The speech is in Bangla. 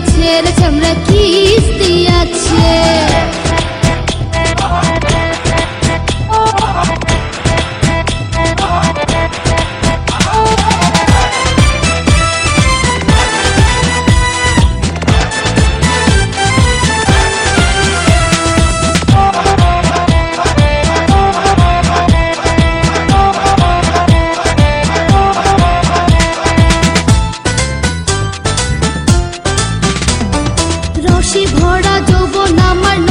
দিয়াছে রে চামড়া কিস্তি দিয়াছে রসে ভরা যৌবন আমার